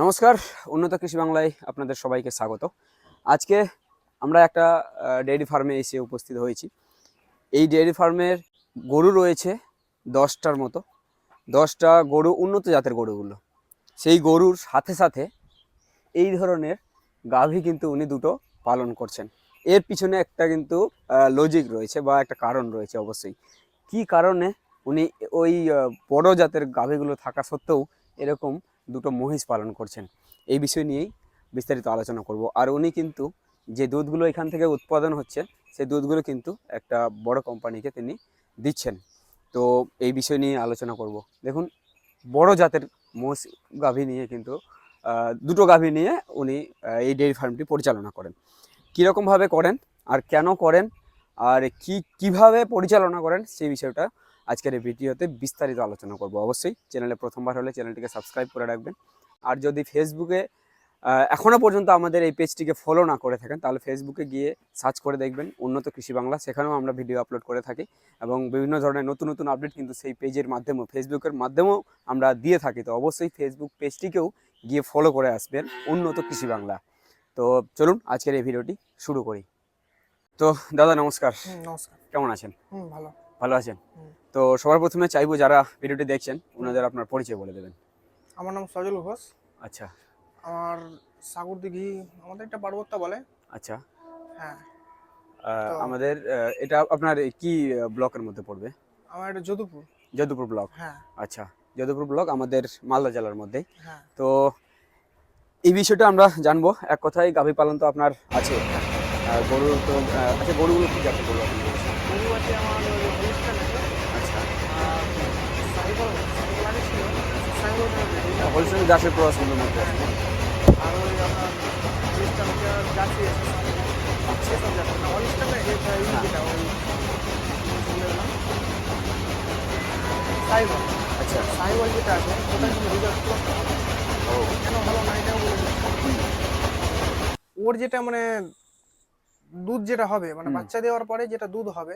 নমস্কার, উন্নত কৃষি বাংলায় আপনাদের সবাইকে স্বাগত। আজকে আমরা একটা ডেয়ারি ফার্মে এসে উপস্থিত হয়েছি। এই ডেয়ারি ফার্মের গরু রয়েছে দশটার মতো। দশটা গরু, উন্নত জাতের গরুগুলো। সেই গরুর সাথে সাথে এই ধরনের গাভী কিন্তু উনি দুটো পালন করছেন। এর পিছনে একটা কিন্তু লজিক রয়েছে বা একটা কারণ রয়েছে অবশ্যই। কি কারণে উনি ওই বড় জাতের গাভীগুলো থাকা সত্ত্বেও এরকম দুটো মহিষ পালন করছেন। এই বিষয় নিয়েই বিস্তারিত আলোচনা করব। আর উনি কিন্তু যে দুধগুলো এখান থেকে উৎপাদন হচ্ছে, সেই দুধগুলো কিন্তু একটা বড় কোম্পানিকে তিনি দিচ্ছেন। তো এই বিষয় নিয়ে আলোচনা করব। দেখুন, বড় জাতের মোষ গাভী নিয়ে কিন্তু দুটো গাভী নিয়ে উনি এই ডেয়ারি ফার্মটি পরিচালনা করেন। কীরকমভাবে করেন আর কেন করেন, আর কি, কীভাবে পরিচালনা করেন, সেই বিষয়টা আজকের এই ভিডিওতে বিস্তারিত আলোচনা করব। অবশ্যই চ্যানেলে প্রথমবার হলে চ্যানেলটিকে সাবস্ক্রাইব করে রাখবেন। আর যদি ফেসবুকে আহ, এখনও পর্যন্ত আমাদের এই পেজটিকে ফলো না করে থাকেন তাহলে ফেসবুকে গিয়ে সার্চ করে দেখবেন উন্নত কৃষি বাংলা। সেখানেও আমরা ভিডিও আপলোড করে থাকি এবং বিভিন্ন ধরনের নতুন নতুন আপডেট কিন্তু সেই পেজের মাধ্যমেও ফেসবুকের মাধ্যমেও আমরা দিয়ে থাকি। তো অবশ্যই ফেসবুক পেজটিকেও গিয়ে ফলো করে আসবেন উন্নত কৃষি বাংলা। তো চলুন আজকের এই ভিডিওটি শুরু করি। তো দাদা নমস্কার। নমস্কার। কেমন আছেন? ভালো। ভালো আছেন? তো সবার প্রথমে চাইব যারা ভিডিওটি দেখছেন ওনাদের আপনার পরিচয় বলে দেবেন। আমার নাম সজল ঘোষ। আচ্ছা। আমার সাগর দিঘি আমাদের একটা পার্বত্য বলে। আচ্ছা। হ্যাঁ। আমাদের এটা আপনার কি ব্লকের মধ্যে পড়বে? আমার এটা যদুপুর। যদুপুর ব্লক। হ্যাঁ। আচ্ছা। যদুপুর ব্লক আমাদের মালদা জেলার মধ্যে। হ্যাঁ। তো এই বিষয়টা আমরা জানব। এক কথায় গাভী পালন তো আপনার আছে। আর গরু তো আচ্ছা গরুগুলো কি গরু গরু গাছের প্রবাসগুলোর মধ্যে আছে আর ওই আপনার আচ্ছা হ্যাঁ। সাইবল। আচ্ছা। যেটা আছে ওটা কিন্তু রিজার্ভ ও। কেন ভালো না এটাও বলে ওর যেটা মানে দুধ যেটা হবে মানে বাচ্চা দেওয়ার পরে যেটা দুধ হবে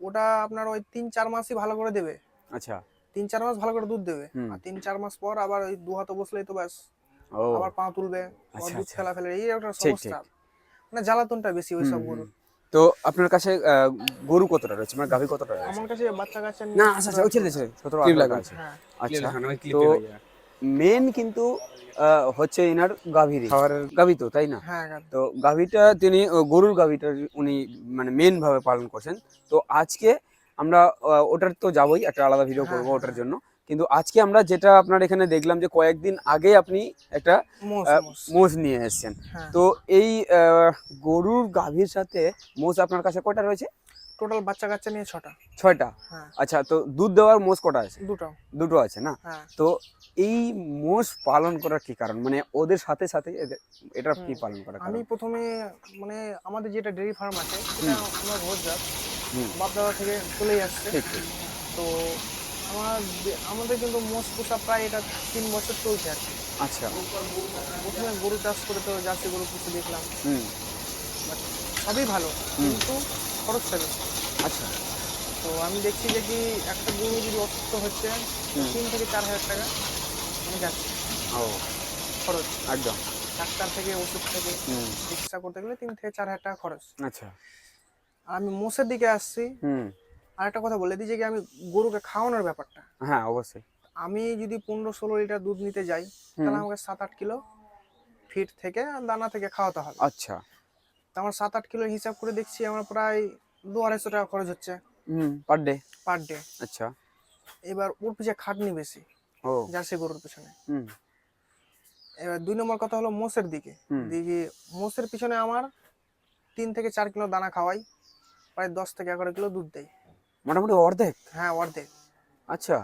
ওটা আপনার ওই তিন চার মাসই ভালো করে দেবে। আচ্ছা। তিন চার মাস ভালো করে দুধ দেবে। আর তিন চার মাস পর আবার ওই দু হাতে বসলেই তো ব্যাস। আবার পা তুলবে আচ্ছা, দুধ আচ্ছা। ফেলা ফেলে এই একটা সমস্যা। মানে জ্বালাতনটা বেশি ওই সব গরু তো আপনার কাছে গরু কতটা রয়েছে? মানে গাভী কতটা রয়েছে? আমার কাছে বাচ্চা কাচ্চা নিয়ে- না আচ্ছা আচ্ছা ওই ছেলে ছেলে সতেরো Clip আঠারোটা লাগানো। আছে। হ্যাঁ। আচ্ছা তো মেন কিন্তু হচ্ছে এনার গাভীর খাবারের গাভী তো তাই না? হ্যাঁ গাভী। তো গাভীটা তিনি গরুর গাভীটা উনি মানে মেন ভাবে পালন করছেন। তো আজকে আমরা ওটার তো যাবোই একটা আলাদা ভিডিও হ্যাঁ, করব হ্যাঁ, ওটার জন্য। কিন্তু আজকে আমরা যেটা আপনার এখানে দেখলাম যে কয়েকদিন আগে আপনি একটা মোষ, নিয়ে এসেছেন। হ্যাঁ। তো এই গরুর গাভীর সাথে মোষ আপনার কাছে কয়টা রয়েছে? টোটাল বাচ্চা কাচ্চা নিয়ে ছটা। ছয়টা? হ্যাঁ। আচ্ছা তো দুধ দেওয়ার মোষ কটা আছে? দুটো। দুটো আছে না? হ্যাঁ। তো এই মোষ পালন করার কি কারণ? মানে ওদের সাথে সাথে এটা কি পালন করার আমি প্রথমে মানে আমাদের যেটা ডেয়ারি ফার্ম আছে সেটা আমার ভোজ জাত হুম। বাপ দাদা থেকে চলেই আসছে। তো আমার আমাদের কিন্তু মোষ পোষা প্রায় এটা তিন বছর চলছে আর কি। আচ্ছা। প্রথমে গরু চাষ করে তো জার্সি গরু পুষে দেখলাম। বাট সবই ভালো কিন্তু খরচটা বেশি। আচ্ছা। তো আমি দেখছি যে কি একটা গরু যদি অসুস্থ হচ্ছে তিন থেকে চার হাজার টাকা আমি যাচ্ছে। ও। খরচ। একদম। ডাক্তার থেকে ওষুধ থেকে চিকিৎসা করতে গেলে তিন থেকে চার হাজার টাকা খরচ। আচ্ছা। আর আমি মোষের দিকে আসছি। আর একটা কথা বলে দিই যে কি আমি গরুকে খাওয়ানোর ব্যাপারটা। হ্যাঁ অবশ্যই। আমি যদি পনেরো ষোলো লিটার দুধ নিতে যাই তাহলে আমাকে সাত আট কিলো ফিট থেকে আর দানা থেকে খাওয়াতে হবে। আচ্ছা। তো আমার সাত আট কিলো হিসাব করে দেখছি আমার প্রায় দু আড়াইশো টাকা খরচ হচ্ছে। পার ডে পার ডে আচ্ছা। এবার ওর পিছিয়ে খাটনি বেশি ও। জার্সি গরুর পিছনে। হুম। এবার দুই নম্বর কথা হলো মোষের দিকে। দিকে মোষের পিছনে আমার তিন থেকে চার কিলো দানা খাওয়াই। প্রায় দশ থেকে এগারো কিলো দুধ দেয়। মোটামুটি অর্ধেক? হ্যাঁ অর্ধেক। আচ্ছা।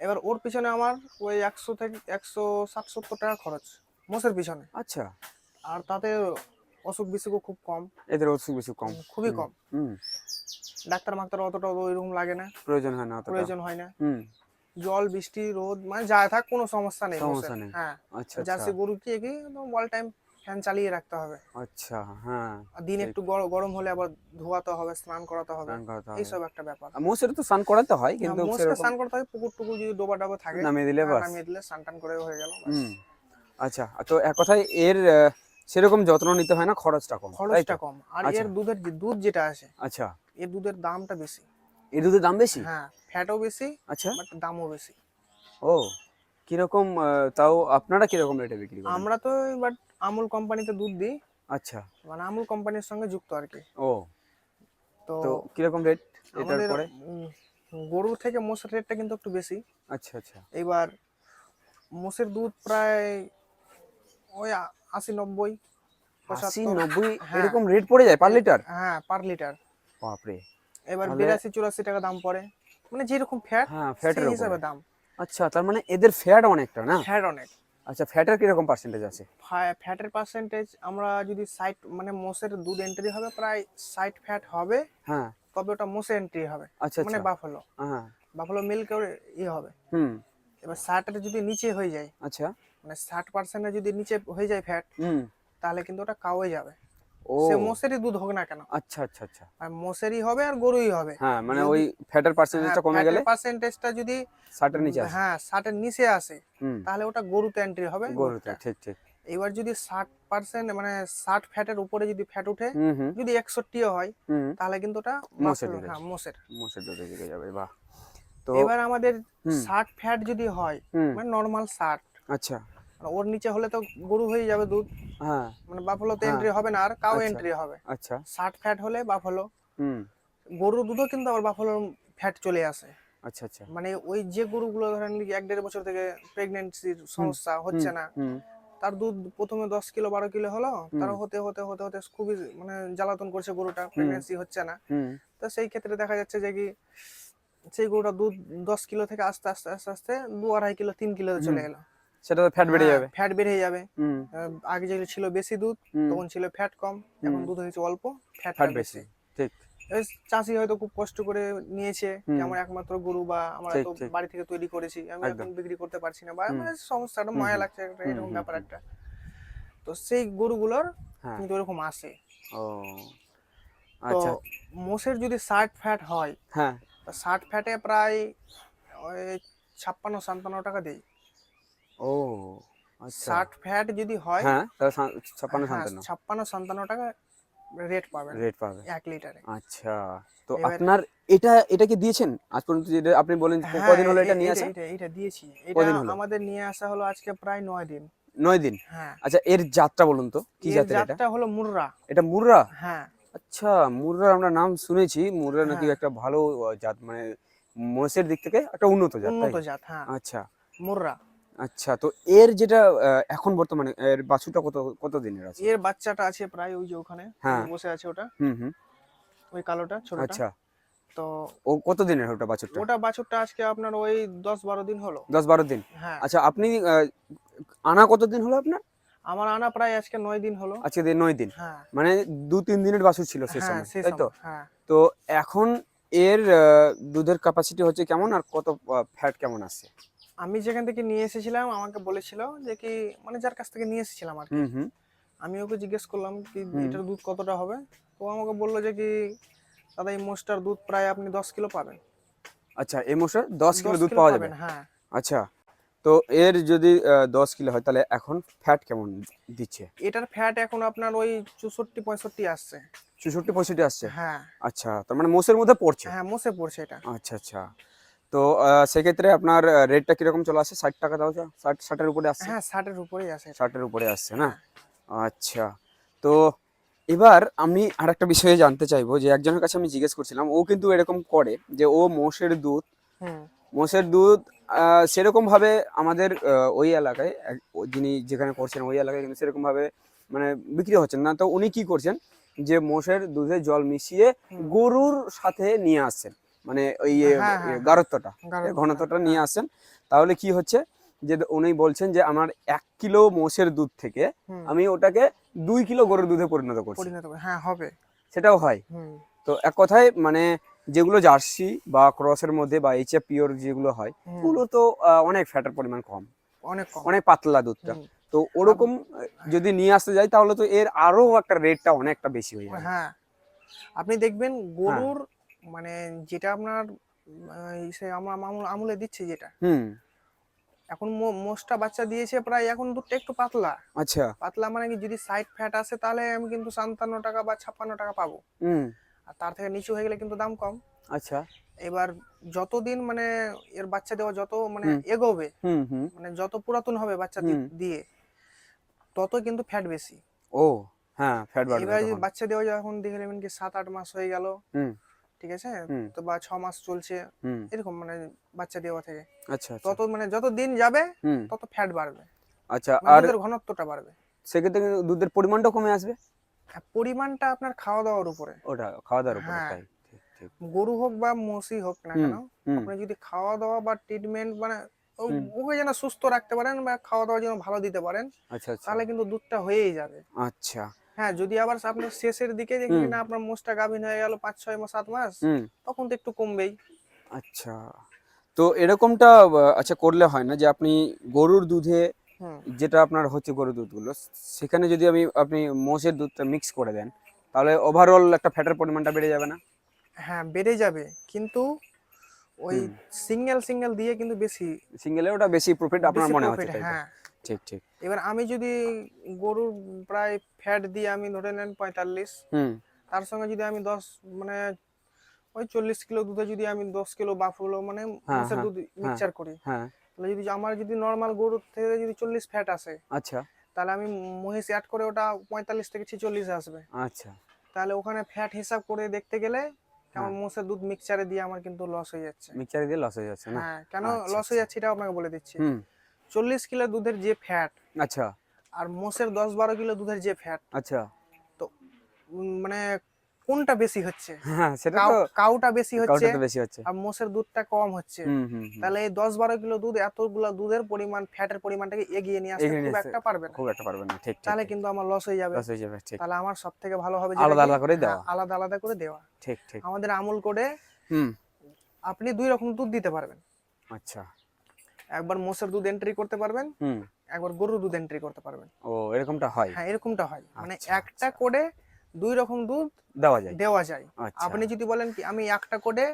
এবার ওর পিছনে আমার ওই একশো থেকে একশো ষাট সত্তর টাকা খরচ মোষের পিছনে। আচ্ছা। আর তাতে অসুখ বিসুখও খুব কম। এদের অসুখ বিসুখ কম। খুবই কম। হুম। ডাক্তার মাক্তার অতটা ওইরকম লাগে না। প্রয়োজন হয় না প্রয়োজন হয় না। জল বৃষ্টি রোদ মানে যা থাক কোনো সমস্যা নেই সমস্যা নেই। হ্যাঁ। আচ্ছা জার্সি আচ্ছা গরু কি কি অল টাইম ফ্যান চালিয়ে রাখতে হবে। আচ্ছা হ্যাঁ দিন একটু গর- গরম হলে আবার ধোয়াতে হবে স্নান করাতে হবে। হবে। এইসব একটা ব্যাপার। মোষের তো স্নান করাতে হয় কিন্তু মোষকে সেরকম স্নান করতে হয় পুকুর টুকুর যদি ডোবা ডাবা থাকে নামিয়ে দিলে হ্যাঁ, বাস। নামিয়ে দিলে স্নান টান করে হয়ে গেল আচ্ছা তো এক কথায় এর সেরকম যত্ন নিতে হয় না খরচটা কম? খরচটা কম। আর আচ্ছা। এর দুধের যে দুধ যেটা আছে আচ্ছা। এর দুধের দামটা বেশি। এই দুধের দাম বেশি? হ্যাঁ ফ্যাটও বেশি আচ্ছা। বাট দামও বেশি। ও কীরকম তাও আপনারা কীরকম রেটে বিক্রি করেন? আমরা তো বাট আমুল কোম্পানিতে দুধ দিই। আচ্ছা। মানে আমুল কোম্পানির সঙ্গে যুক্ত আর কি। ও। তো কীরকম রেট এটার পরে? গরু থেকে মোষের রেটটা কিন্তু একটু বেশি। আচ্ছা আচ্ছা। এবার মোষের দুধ প্রায় ওই আশি নব্বই আশি। নব্বই হ্যাঁ। এরকম রেট পড়ে যায় পার লিটার হ্যাঁ পার লিটার বাপরে। এবার বিরাশি চুরাশি টাকা দাম পড়ে। মানে যেরকম ফ্যাট হ্যাঁ ফ্যাটের হিসাবে দাম। আচ্ছা তার মানে এদের ফ্যাট অনেকটা না? ফ্যাট অনেক। আচ্ছা ফ্যাটের কীরকম পার্সেন্টেজ আছে? ফ্যাটের পার্সেন্টেজ আমরা যদি সাইট মানে মোষের দুধ এন্ট্রি হবে প্রায় সাইট ফ্যাট হবে হ্যাঁ। তবে ওটা মোষে এন্ট্রি হবে। আচ্ছা মানে আচ্ছা। বাফলো হ্যাঁ। বাফলো মিল্কের ইয়ে হবে। হুম। এবার ষাটের যদি নিচে হয়ে যায় আচ্ছা। মানে ষাট পার্সেন্টের যদি নিচে হয়ে যায় ফ্যাট হুম। তাহলে কিন্তু ওটা কাওয়ে যাবে। সে মোষেরই দুধ হোক না কেন। আচ্ছা আচ্ছা আচ্ছা। আর মোষেরই হবে আর গরুই হবে। হ্যাঁ মানে ওই ফ্যাটের পার্সেন্টেজটা কমে গেলে পার্সেন্টেজটা যদি ষাটের নিচে আসে। হ্যাঁ ষাটের নিচে আসে তাহলে ওটা গরুতে এন্ট্রি হবে। গরুতে ঠিক ঠিক। এবার যদি ষাট পার্সেন্ট মানে ষাট ফ্যাটের উপরে যদি ফ্যাট উঠে যদি একষট্টিও হয় হুম তাহলে কিন্তু ওটা মোষের। হ্যাঁ মোষের। মোষের দুধে দিকে যাবে বাহ। তো এবার আমাদের হুম। ষাট ফ্যাট যদি হয় মানে নর্মাল ষাট। আচ্ছা। ওর নিচে হলে তো গরু হয়ে যাবে দুধ। হ্যাঁ। মানে বাফলোতে হ্যাঁ। এন্ট্রি হবে না আর কাউ আচ্ছা। এন্ট্রি হবে। আচ্ছা। ষাট ফ্যাট হলে বাফলো হুম। গরুর দুধও কিন্তু আবার বাফলোর ফ্যাট চলে আসে। আচ্ছা আচ্ছা। মানে ওই যে গরুগুলো ধরেন এক দেড় বছর থেকে প্রেগনেন্সির সমস্যা হচ্ছে না। তার দুধ প্রথমে দশ কিলো বারো কিলো হলো তার হতে হতে হতে হতে খুবই মানে জ্বালাতন করছে গরুটা প্রেগনেন্সি হচ্ছে না। তো সেই ক্ষেত্রে দেখা যাচ্ছে যে কি সেই গরুটা দুধ দশ কিলো থেকে আস্তে আস্তে আস্তে আস্তে দু আড়াই কিলো তিন কিলো চলে গেলো সেটা তো ফ্যাট বেড়ে যাবে। ফ্যাট বেড়ে যাবে। আগে যেগুলো ছিল বেশি দুধ তখন ছিল ফ্যাট কম এখন দুধ হয়েছে অল্প ফ্যাট ফ্যাট বেশি ঠিক। চাষি হয়তো খুব কষ্ট করে নিয়েছে। আমার একমাত্র গরু বা আমরা তো বাড়ি থেকে তৈরি করেছি আমি এখন বিক্রি করতে পারছি না। বা মানে সমস্যাটা মায়া লাগছে একটা এরকম ব্যাপার একটা। তো সেই গরুগুলোর হ্যাঁ। কিন্তু এরকম আসে তো আচ্ছা। মোষের যদি ষাট ফ্যাট হয় হ্যাঁ। ষাট ফ্যাটে প্রায় ছাপ্পান্ন সাতান্ন টাকা দেই ও আচ্ছা। ষাট ফ্যাট যদি হয় হ্যাঁ তাহলে ছাপ্পান্ন হ্যাঁ, সাতান্ন ছাপ্পান্ন সাতান্ন টাকা রেট পাবেন। রেট এক লিটারে আচ্ছা তো আপনার এটা এটা কি দিয়েছেন? আজ পর্যন্ত যেটা আপনি বলেন হ্যাঁ, কদিন হলো এটা নিয়ে আসা? এটা- দিয়েছি। এটা? আমাদের নিয়ে আসা হলো আজকে প্রায় নয় দিন। নয় দিন? হ্যাঁ। আচ্ছা এর জাতটা বলুন তো কি জাতের এটা? জাতটা হলো মুর্রা। এটা মুর্রা? হ্যাঁ। আচ্ছা মুর্রা আমরা নাম শুনেছি মুর্রা নাকি। একটা ভালো জাত মানে মোষের দিক থেকে একটা উন্নত জাত উন্নত জাত হ্যাঁ। আচ্ছা। মুর্রা। আচ্ছা তো এর যেটা এখন বর্তমানে এর বাছুরটা কত কত দিনের আছে? এর বাচ্চাটা আছে প্রায় ওই যে ওখানে হ্যাঁ। বসে আছে ওটা। হুম হুম। ওই কালোটা ছোটটা। আচ্ছা। তো ও কত দিনের ওটা বাছুরটা? ওটা বাছুরটা আজকে আপনার ওই দশ বারো দিন হলো। দশ বারো দিন? হ্যাঁ। আচ্ছা আপনি আনা কত দিন হলো আপনার? আমার আনা প্রায় আজকে নয় দিন হলো। আজকে নয় দিন? হ্যাঁ। মানে দু তিন দিনের বাছুর ছিল সে হ্যাঁ সময় তাই তো? তো এখন এর দুধের ক্যাপাসিটি হচ্ছে কেমন আর কত ফ্যাট কেমন আসছে? আমি যেখান থেকে নিয়ে এসেছিলাম আমাকে বলেছিল যে কি মানে যার কাছ থেকে নিয়ে এসেছিলাম আর কি। আমি ওকে জিজ্ঞেস করলাম কি। এটার দুধ কতটা হবে? তো আমাকে বলল যে কি দাদা এই মোষটার দুধ প্রায় আপনি দশ কিলো পাবেন। আচ্ছা এই মশার দশ কিলো দুধ পাওয়া যাবে? হ্যাঁ। আচ্ছা তো এর যদি দশ কিলো হয় তাহলে এখন ফ্যাট কেমন দিচ্ছে? এটার ফ্যাট এখন আপনার ওই চৌষট্টি পঁয়ষট্টি আসছে। চৌষট্টি পঁয়ষট্টি আসছে? হ্যাঁ। আচ্ছা তার মানে মোষের মধ্যে পড়ছে? হ্যাঁ মোষে পড়ছে এটা। আচ্ছা আচ্ছা। তো সেক্ষেত্রে আপনার রেটটা কীরকম চলে আসে? ষাট টাকা দাও? ষাট ষাটের উপরে আসছে। হ্যাঁ ষাটের উপরেই আসে। ষাটের উপরে আসছে না? আচ্ছা। তো এবার আমি আর একটা বিষয়ে জানতে চাইব যে একজনের কাছে আমি জিজ্ঞেস করছিলাম ও কিন্তু এরকম করে যে ও মোষের দুধ হুম। মোষের দুধ সেরকম ভাবে আমাদের ওই এলাকায় যিনি যেখানে করছেন ওই এলাকায় কিন্তু সেরকম ভাবে মানে বিক্রি হচ্ছেন না। তো উনি কি করছেন যে মোষের দুধে জল মিশিয়ে গরুর সাথে নিয়ে আসছেন। মানে ওই হ্যাঁ, হ্যাঁ, হ্যাঁ। গারত্বটা ঘনত্বটা নিয়ে আসেন। তাহলে কি হচ্ছে যে উনি বলছেন যে আমার এক কিলো মোষের দুধ থেকে আমি ওটাকে দুই কিলো গরুর দুধে পরিণত করছি। হ্যাঁ হবে। সেটাও হয়। তো এক কথায় মানে যেগুলো জার্সি বা ক্রসের মধ্যে বা এইচ পিওর যেগুলো হয় ওগুলো তো অনেক ফ্যাটের পরিমাণ কম। অনেক অনেক পাতলা দুধটা। তো ওরকম যদি নিয়ে আসতে যাই তাহলে তো এর আরও একটা রেটটা অনেকটা বেশি হয়ে যাবে। হ্যাঁ। আপনি দেখবেন গরুর মানে যেটা আপনার সে আমরা আমুল দিচ্ছি যেটা। হুম। এখন মোষটা বাচ্চা দিয়েছে প্রায় এখন দুধটা একটু পাতলা। আচ্ছা। পাতলা মানে কি যদি সাইড ফ্যাট আসে তাহলে আমি কিন্তু সাতান্ন টাকা বা ছাপ্পান্ন টাকা পাবো। হুম। আর তার থেকে নিচু হয়ে গেলে কিন্তু দাম কম। আচ্ছা। এবার যতদিন মানে এর বাচ্চা দেওয়া যত মানে এগোবে হুম হুম। মানে যত পুরাতন হবে বাচ্চা দিয়ে তত কিন্তু ফ্যাট বেশি। ও হ্যাঁ ফ্যাট বাড়বে এবার বাচ্চা দেওয়া যখন দেখে নেবেন কি সাত আট মাস হয়ে গেল। হুম। ঠিক আছে? তো বা ছ মাস চলছে এরকম মানে বাচ্চা দেওয়া থেকে। আচ্ছা আচ্ছা। তত মানে যত দিন যাবে তত ফ্যাট বাড়বে। আচ্ছা মানে আর দুধের ঘনত্বটা বাড়বে। সেক্ষেত্রে দুধের পরিমাণটাও কমে আসবে? পরিমাণটা আপনার খাওয়া দাওয়ার উপরে। ওটা খাওয়া দাওয়ার উপরে হ্যাঁ। তাই। গরু হোক বা মসি হোক না কেন আপনি যদি খাওয়া দাওয়া বা ট্রিটমেন্ট মানে ওকে যেন সুস্থ রাখতে পারেন বা খাওয়া দাওয়া যেন ভালো দিতে পারেন আচ্ছা আচ্ছা। তাহলে কিন্তু দুধটা হয়েই যাবে। আচ্ছা। হ্যাঁ যদি আবার আপনি শেষের দিকে দেখি না আপনার মোষটা গাভিন হয়ে গেল পাঁচ ছয় মাস সাত মাস তখন তো একটু কমবেই। আচ্ছা। তো এরকমটা আচ্ছা করলে হয় না যে আপনি গরুর দুধে যেটা আপনার হচ্ছে গরুর দুধগুলো সেখানে যদি আমি আপনি মোষের দুধটা মিক্স করে দেন তাহলে ওভারঅল একটা ফ্যাটের পরিমাণটা বেড়ে যাবে না? হ্যাঁ বেড়ে যাবে। কিন্তু ওই সিঙ্গেল সিঙ্গেল দিয়ে কিন্তু বেশি সিঙ্গেলে ওটা বেশি প্রফিট আপনার মনে হচ্ছে? হ্যাঁ। ঠিক ঠিক। এবার আমি যদি গরুর প্রায় ফ্যাট দিয়ে আমি ধরে নেন পঁয়তাল্লিশ তার সঙ্গে যদি আমি দশ মানে ওই চল্লিশ কিলো দুধে যদি আমি দশ কিলো বাফুলো মানে হ্যাঁ, হ্যাঁ, দুধ মিক্সচার করি হ্যাঁ। তাহলে যদি আমার যদি নর্মাল গরুর থেকে যদি চল্লিশ ফ্যাট আসে আচ্ছা। তাহলে আমি মহিষ অ্যাড করে ওটা পঁয়তাল্লিশ থেকে ছেচল্লিশ আসবে। আচ্ছা। তাহলে ওখানে ফ্যাট হিসাব করে দেখতে গেলে আমার। মোষের দুধ মিক্সচারে দিয়ে আমার কিন্তু লস হয়ে যাচ্ছে। মিক্সচারে দিয়ে লস হয়ে যাচ্ছে না? হ্যাঁ কেন আচ্ছা, লস হয়ে আচ্ছা। যাচ্ছে এটা আপনাকে বলে দিচ্ছি। চল্লিশ কিলো দুধের যে ফ্যাট আচ্ছা। আর মোষের দশ বারো কিলো দুধের যে ফ্যাট আচ্ছা। তো মানে কোনটা বেশি হচ্ছে? হ্যাঁ সেটা তো কাউটা বেশি হচ্ছে বেশি হচ্ছে। আর মোষের দুধটা কম হচ্ছে। তাহলে এই দশ বারো কিলো দুধ এতগুলো দুধের পরিমাণ ফ্যাটের পরিমাণটাকে এগিয়ে নিয়ে আসতে খুব একটা পারবে না। খুব একটা পারবে না ঠিক তাহলে কিন্তু আমার লস হয়ে যাবে। লস হয়ে যাবে ঠিক। তাহলে আমার সব থেকে ভালো হবে আলাদা আলাদা করে হ্যাঁ, দেওয়া। আলাদা আলাদা করে দেওয়া। ঠিক ঠিক। আমাদের আমুল করে হুম। আপনি দুই রকম দুধ দিতে পারবেন। আচ্ছা। একবার মোষের দুধ এন্ট্রি করতে পারবেন একবার গরুর দুধ এন্ট্রি করতে পারবেন। ও এরকমটা হয়? হ্যাঁ এরকমটা হয়। মানে আচ্ছা, একটা কোডে দুই রকম দুধ দেওয়া যায়। দেওয়া যায়। আচ্ছা। আপনি যদি বলেন কি আমি একটা কোডে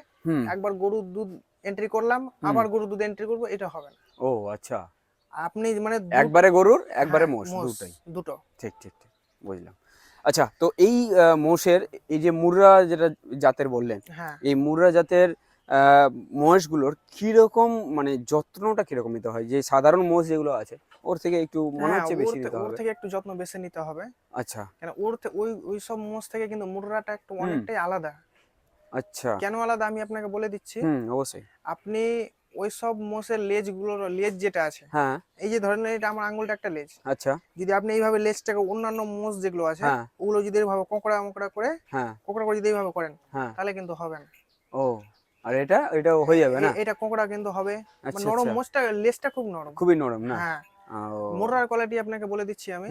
একবার গরুর দুধ এন্ট্রি করলাম আবার গরুর দুধ এন্ট্রি করব এটা হবে না। ও আচ্ছা। আপনি মানে একবারে গরুর একবারে হ্যাঁ, মোষ মোষ, দুটাই। দুটো। ঠিক ঠিক ঠিক বুঝলাম। আচ্ছা তো এই মোষের এই যে মুর্রা যেটা জাতের বললেন হ্যাঁ। এই মুর্রা জাতের আহ, মহিষগুলোর কীরকম মানে যত্নটা কীরকম নিতে হয়? যে সাধারণ মোষ যেগুলো আছে ওর থেকে একটু মনে হ্যাঁ, হচ্ছে বেশি নিতে ওর হবে। থেকে একটু যত্ন বেশি নিতে হবে। আচ্ছা। কেন ওর ওই ওই সব মোষ থেকে কিন্তু মুর্রাটা একটু অনেকটাই আলাদা। আচ্ছা। কেন আলাদা আমি আপনাকে বলে দিচ্ছি? হুম অবশ্যই। আপনি ওই সব মোষের লেজগুলোর লেজ যেটা আছে হ্যাঁ। এই যে ধরেন এটা আমার আঙুলটা একটা লেজ। আচ্ছা। যদি আপনি এইভাবে লেজটাকে অন্যান্য মোষ যেগুলো আছে হ্যাঁ। ওগুলো যদি এইভাবে কোঁকড়া মোকড়া করে হ্যাঁ। কোঁকড়া করে যদি এইভাবে করেন হ্যাঁ। তাহলে কিন্তু হবে না। ও। আর এটা এটা হয়ে যাবে না? এটা কোঁকড়া কিন্তু হবে। আচ্ছা নরম আচ্ছা। মোষটা লেজটা খুব নরম। খুবই নরম না? হ্যাঁ। মোটরার কোয়ালিটি আপনাকে বলে দিচ্ছি আমি।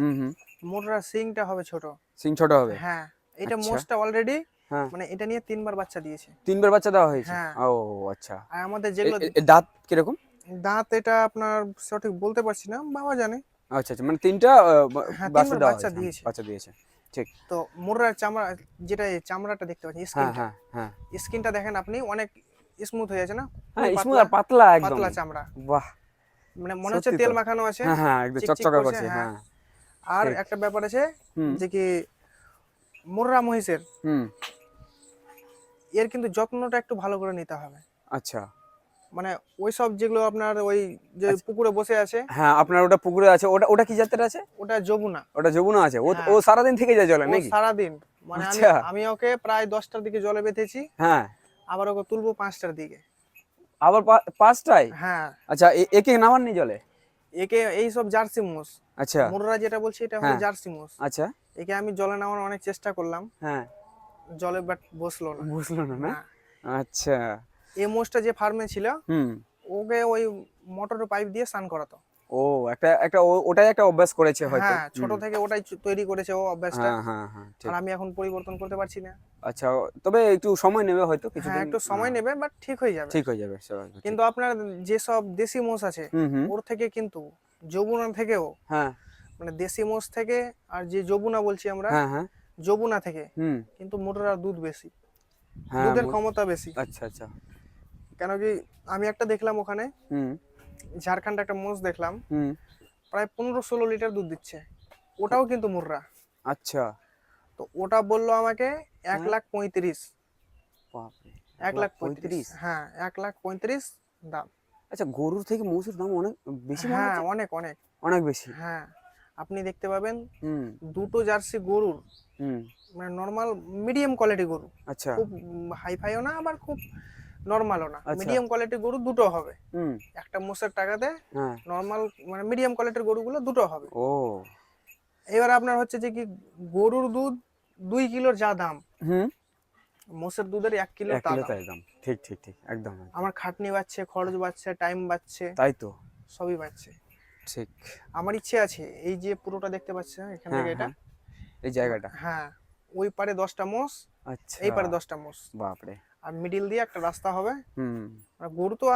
মোটরার সিংটা হবে ছোট। সিং ছোট হবে? হ্যাঁ। এটা আচ্ছা। মোষটা অলরেডি হ্যাঁ। মানে এটা নিয়ে তিনবার বাচ্চা দিয়েছে। তিনবার বাচ্চা দেওয়া হয়েছে? হ্যাঁ। ও আচ্ছা। আর আমাদের যেগুলো দাঁত কীরকম? দাঁত এটা আপনার সঠিক বলতে পারছি না বাবা জানে। আচ্ছা আচ্ছা। মানে তিনটা হ্যাঁ, বাচ্চা দিয়েছে। বাচ্চা দিয়েছে। ঠিক। তো মোটরার চামড়া যেটা চামড়াটা দেখতে পাচ্ছেন হ্যাঁ স্কিনটা। হ্যাঁ হ্যাঁ। স্কিনটা দেখেন আপনি অনেক স্মুথ হয়ে আছে না? হ্যাঁ স্মুথ আর পাতলা একদম। পাতলা চামড়া। বাহ। মানে মনে হচ্ছে তেল মাখানো আছে হ্যাঁ হ্যাঁ একদম চিকচিক করছে, হ্যাঁ। আর একটা ব্যাপার আছে যে কি মোররা মহিষের হুম। এর কিন্তু যত্নটা একটু ভালো করে নিতে হবে। আচ্ছা। মানে ওই সব যেগুলো আপনার ওই যে আচ্ছা। পুকুরে বসে আছে। হ্যাঁ আপনার ওটা পুকুরে আছে ওটা ওটা কি জাতের আছে? ওটা যমুনা। ওটা যমুনা আছে। ও হ্যাঁ। ও সারাদিন থেকে যায় জলে নাকি? সারাদিন। মানে আমি আচ্ছা। আমি ওকে প্রায় দশটার দিকে জলে বেঁধেছি। হ্যাঁ। আবার ওকে তুলবো পাঁচটার দিকে। আবার পাঁচটায়? হ্যাঁ। আচ্ছা একে নামার নি জলে? একে এই সব জার্সি মোষ। আচ্ছা। মোররা যেটা বলছি এটা হলো হ্যাঁ। জার্সি মোষ। আচ্ছা। একে আমি জলে নামার অনেক চেষ্টা করলাম। হ্যাঁ। জলে বাট বসল না। বুঝলো না না? না। আচ্ছা। এই মোষটা যে ফার্মে ছিল ওকে ওই মোটর পাইপ দিয়ে স্নান করাতো। ও একটা একটা ওটাই একটা অভ্যাস করেছে হয়তো। হ্যাঁ ছোট থেকে ওটাই তৈরি করেছে ও অভ্যাসটা। হ্যাঁ হ্যাঁ হ্যাঁ আর আমি এখন পরিবর্তন করতে পারছি না। আচ্ছা তবে একটু সময় নেবে হয়তো কিছু হ্যাঁ একটু সময় নেবে বাট ঠিক হয়ে যাবে। ঠিক হয়ে যাবে কিন্তু আপনার যেসব দেশি মোষ আছে ওর থেকে কিন্তু যমুনা থেকেও হ্যাঁ। মানে দেশি মোষ থেকে আর যে যমুনা বলছি আমরা হ্যাঁ হ্যাঁ। যমুনা থেকে হুম। কিন্তু মোটরা দুধ বেশি। হ্যাঁ দুধের ক্ষমতা বেশি। আচ্ছা আচ্ছা। কেন কি আমি একটা দেখলাম ওখানে হুম। ঝাড়খণ্ডে একটা মোষ দেখলাম প্রায় পনেরো ষোলো লিটার দুধ দিচ্ছে। ওটাও কিন্তু মুর্রা। আচ্ছা। তো ওটা বলল আমাকে এক হ্যাঁ। লাখ পঁয়ত্রিশ। এক লাখ পঁয়ত্রিশ? হ্যাঁ এক লাখ পঁয়ত্রিশ দাম। আচ্ছা গরুর থেকে মৌসুর দাম অনেক বেশি হ্যাঁ অনেক অনেক। অনেক বেশি? হ্যাঁ আপনি দেখতে পাবেন দুটো জার্সি গরুর হুম। মানে নর্মাল মিডিয়াম কোয়ালিটি গরু। আচ্ছা। খুব হাই ফাইও না আবার খুব নর্মালও না। আচ্ছা। মিডিয়াম কোয়ালিটির গরু দুটো হবে। একটা মোষের টাকাতে হ্যাঁ। নর্মাল মানে মিডিয়াম কোয়ালিটির গরুগুলো দুটো হবে। ও। এবার আপনার হচ্ছে যে কি গরুর দুধ দুই কিলোর যা দাম হুম। মোষের দুধের এক কিলো দাম। ঠিক ঠিক ঠিক। একদম একদম। আমার খাটনি বাড়ছে খরচ বাড়ছে টাইম বাড়ছে তাই তো। সবই বাড়ছে ঠিক। আমার ইচ্ছে আছে এই যে পুরোটা দেখতে পাচ্ছেন এখান হ্যাঁ থেকে এটা। হ্যাঁ। এই জায়গাটা। হ্যাঁ ওই পারে দশটা মোষ আচ্ছা। এই পারে দশটা মোষ। বাপরে। আর মিডিল দিয়ে একটা রাস্তা হবে। হুম। গরু তো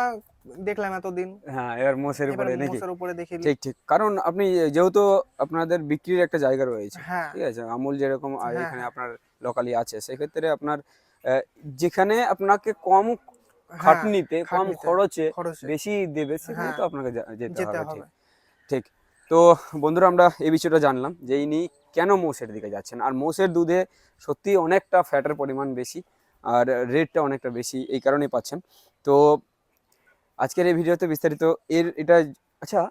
দেখলাম এতদিন। হ্যাঁ এবার মোষের উপরে নাকি? মোষের উপরে দেখে ঠিক ঠিক। কারণ আপনি যেহেতু আপনাদের বিক্রির একটা জায়গা রয়েছে হ্যাঁ। ঠিক আছে? আমুল যেরকম হ্যাঁ, এখানে। আপনার লোকালি আছে সেক্ষেত্রে আপনার যেখানে আপনাকে কম হ্যাঁ, খাটনিতে কম খরচে বেশি দেবে সেখানে তো আপনাকে যেতে যেতে হবে ঠিক হবে। ঠিক। তো বন্ধুরা আমরা এই বিষয়টা জানলাম যে ইনি কেন মোষের দিকে যাচ্ছেন? আর মোষের দুধে সত্যি অনেকটা ফ্যাটের পরিমাণ বেশি। আর রেটটা অনেকটা বেশি এই কারণেই পাচ্ছেন। তো আজকের এই ভিডিওতে বিস্তারিত এর এটা আচ্ছা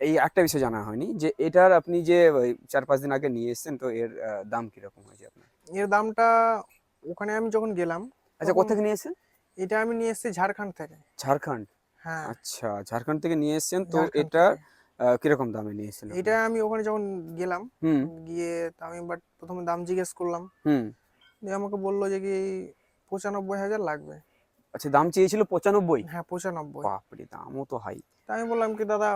এই একটা বিষয় জানা হয়নি যে এটার আপনি যে চার পাঁচ দিন আগে নিয়ে এসেছেন তো এর দাম কীরকম হয়েছে আপনার? এর দামটা ওখানে আমি যখন গেলাম আচ্ছা তখন কোথেকে নিয়ে এসেছেন? এটা আমি নিয়ে এসেছি ঝাড়খণ্ড থেকে। ঝাড়খণ্ড? হ্যাঁ। আচ্ছা ঝাড়খণ্ড থেকে নিয়ে এসেছেন তো এটা কীরকম দামে নিয়ে এসেছেন এটা আমি ওখানে যখন গেলাম হুম। গিয়ে তা আমি বাট প্রথমে দাম জিজ্ঞেস করলাম। হুম। দিয়ে আমাকে বলল যে কি পঁচানব্বই হাজার লাগবে। আচ্ছা দাম চেয়েছিল পঁচানব্বই? হ্যাঁ পঁচানব্বই। বাপরে দামও তো হাই তা আমি বললাম কি দাদা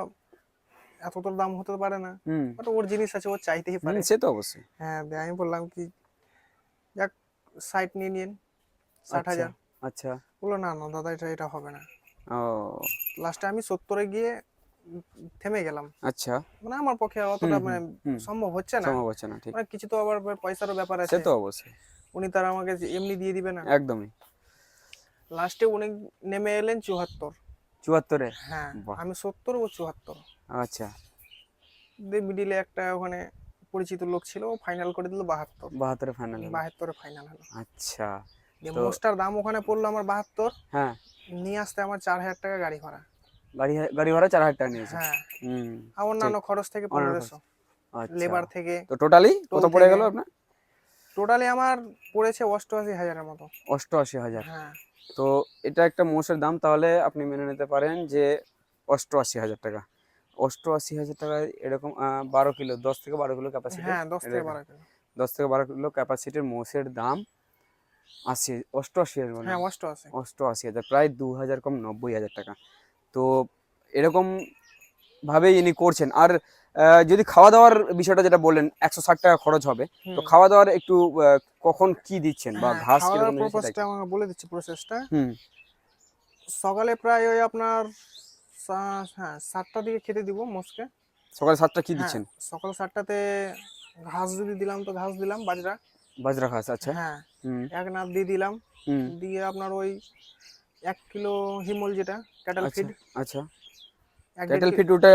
এত তোর দাম হতে পারে না। বাট ওর জিনিস আছে ও চাইতেই পারে। সে তো অবশ্যই। হ্যাঁ দিয়ে আমি বললাম কি যাক সাইট নিয়ে নিন ষাট আচ্ছা, হাজার। আচ্ছা। বলল না না দাদা এটা এটা হবে না। ও। লাস্টে আমি সত্তরে গিয়ে থেমে গেলাম। আচ্ছা। মানে আমার পক্ষে অতটা মানে সম্ভব হচ্ছে না। সম্ভব হচ্ছে না ঠিক। মানে কিছু তো আবার পয়সারও ব্যাপার সে আছে তো অবশ্যই। উনি তার আমাকে এমনি দিয়ে দিবে না। একদমই। লাস্টে উনি নেমে এলেন চুয়াত্তর। চুয়াত্তরে? হ্যাঁ আমি সত্তর ও চুয়াত্তর। আচ্ছা। দে মিডিলে একটা ওখানে পরিচিত লোক ছিল ও ফাইনাল করে দিল বাহাত্তর। বাহাত্তরে ফাইনাল বাহাত্তরে ফাইনাল হলো। আচ্ছা মোস্টার দাম ওখানে পড়ল আমার বাহাত্তর। হ্যাঁ। নিয়ে আসতে আমার চার হাজার টাকা গাড়ি ভাড়া। গাড়ি গাড়ি ভাড়া চার হাজার টাকা নিয়েছে। হ্যাঁ। আর অন্যান্য খরচ থেকে পনেরোশো। আচ্ছা। লেবার থেকে তো টোটালি কত পড়ে গেল আপনার? টোটালি আমার পড়েছে অষ্টআশি হাজারের মতো। অষ্টআশি হাজার। হ্যাঁ। তো এটা একটা মোষের দাম তাহলে আপনি মেনে নিতে পারেন যে অষ্টআশি হাজার টাকা। অষ্টআশি হাজার টাকায় এরকম বারো কিলো দশ থেকে বারো কিলো ক্যাপাসিটি হ্যাঁ দশ থেকে বারো কিলো। দশ থেকে বারো কিলো ক্যাপাসিটির মোষের দাম আশি অষ্টআশি হাজার হ্যাঁ অষ্টআশি। অষ্টআশি হাজার প্রায় দু হাজার কম নব্বই হাজার টাকা। তো এরকম ভাবেই ইনি করছেন। আর যদি খাওয়া দাওয়ার বিষয়টা যেটা বললেন একশো ষাট টাকা খরচ হবে। তো খাওয়া দাওয়ার একটু কখন কি দিচ্ছেন বা হ্যাঁ, ঘাস আমাকে বলে দিচ্ছি প্রসেসটা হুম। সকালে প্রায় ওই আপনার হ্যাঁ সাতটার দিকে খেতে দিব মোষকে সকাল সাতটা কি হ্যাঁ, দিচ্ছেন? সকাল সাতটাতে ঘাস যদি দিলাম তো ঘাস দিলাম বাজরা। বাজরা ঘাস আচ্ছা। হ্যাঁ এক নাপ দিয়ে দিলাম। দিয়ে আপনার ওই এক কিলো হিমল যেটা ক্যাটেল আচ্ছা ফিড আচ্ছা। ক্যাটেল ওটা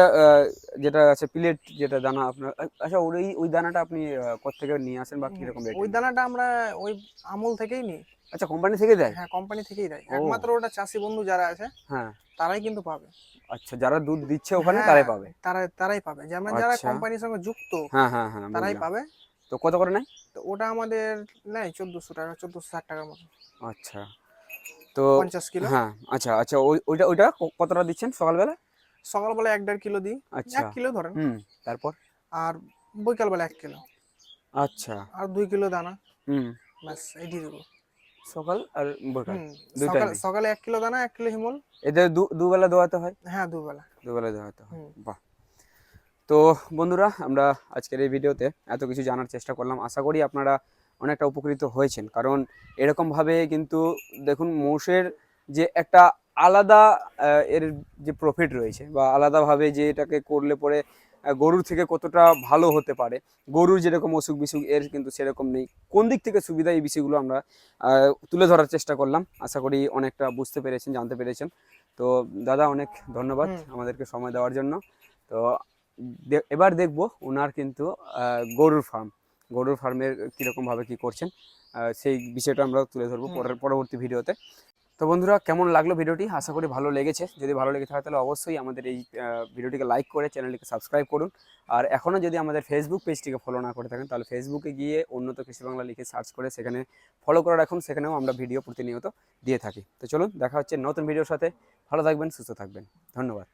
যেটা আছে প্লেট যেটা দানা আপনার আচ্ছা ওই ওই দানাটা আপনি কোথা নিয়ে আসেন বা কীরকম ওই দানাটা আমরা ওই আমুল থেকেই নিই। আচ্ছা কোম্পানি থেকে দেয়? হ্যাঁ কোম্পানি থেকেই দেয়। একমাত্র ওটা চাষি বন্ধু যারা আছে হ্যাঁ। তারাই কিন্তু পাবে। আচ্ছা যারা দুধ দিচ্ছে ওখানে হ্যাঁ, তারাই পাবে? তারা তারাই পাবে। যেমন যারা আচ্ছা। কোম্পানির সঙ্গে যুক্ত হ্যাঁ হ্যাঁ হ্যাঁ তারাই পাবে। তো কত করে নেয়? তো ওটা আমাদের নেয় চোদ্দশো টাকা চোদ্দশো ষাট টাকার মতো। আচ্ছা। তো পঞ্চাশ কিলো। হ্যাঁ আচ্ছা আচ্ছা ওইটা ওইটা কতটা দিচ্ছেন সকালবেলা? সকালবেলা এক দেড় কিলো দিই। আচ্ছা। এক কিলো ধরেন। হুম তারপর? আর বৈকালবেলা এক কিলো। আচ্ছা। আর দুই কিলো দানা। হুম। ব্যাস দেবো। সকাল আর বিকাল? সকাল এক কিলো দানা এক কিলো হিমল। এদের দু- দুবেলা দোয়াতে হয়? হ্যাঁ দুবেলা। দুবেলা দোয়াতে হয়। বাহ। তো বন্ধুরা আমরা আজকের এই ভিডিওতে এত কিছু জানার চেষ্টা করলাম। আশা করি আপনারা অনেকটা উপকৃত হয়েছেন। কারণ এরকমভাবে কিন্তু দেখুন মোষের যে একটা আলাদা এর যে প্রফিট রয়েছে বা আলাদাভাবে যে এটাকে করলে পরে গরুর থেকে কতটা ভালো হতে পারে গরুর যেরকম অসুখ বিসুখ এর কিন্তু সেরকম নেই। কোন দিক থেকে সুবিধা এই বিষয়গুলো আমরা তুলে ধরার চেষ্টা করলাম। আশা করি অনেকটা বুঝতে পেরেছেন জানতে পেরেছেন। তো দাদা অনেক ধন্যবাদ আমাদেরকে সময় দেওয়ার জন্য। তো এবার দেখব ওনার কিন্তু গরুর ফার্ম গরুর ফার্মের কীরকমভাবে কী করছেন সেই বিষয়টা আমরা তুলে ধরবো পরের পরবর্তী ভিডিওতে। তো বন্ধুরা কেমন লাগল ভিডিওটি? আশা করি ভালো লেগেছে। যদি ভালো লেগে থাকে তাহলে অবশ্যই আমাদের এই ভিডিওটিকে লাইক করে চ্যানেলটিকে সাবস্ক্রাইব করুন। আর এখনও যদি আমাদের ফেসবুক পেজটিকে ফলো না করে থাকেন তাহলে ফেসবুকে গিয়ে উন্নত কৃষি বাংলা লিখে সার্চ করে সেখানে ফলো করে রাখুন। সেখানেও আমরা ভিডিও প্রতিনিয়ত দিয়ে থাকি। তো চলুন দেখা হচ্ছে নতুন ভিডিওর সাথে। ভালো থাকবেন সুস্থ থাকবেন। ধন্যবাদ।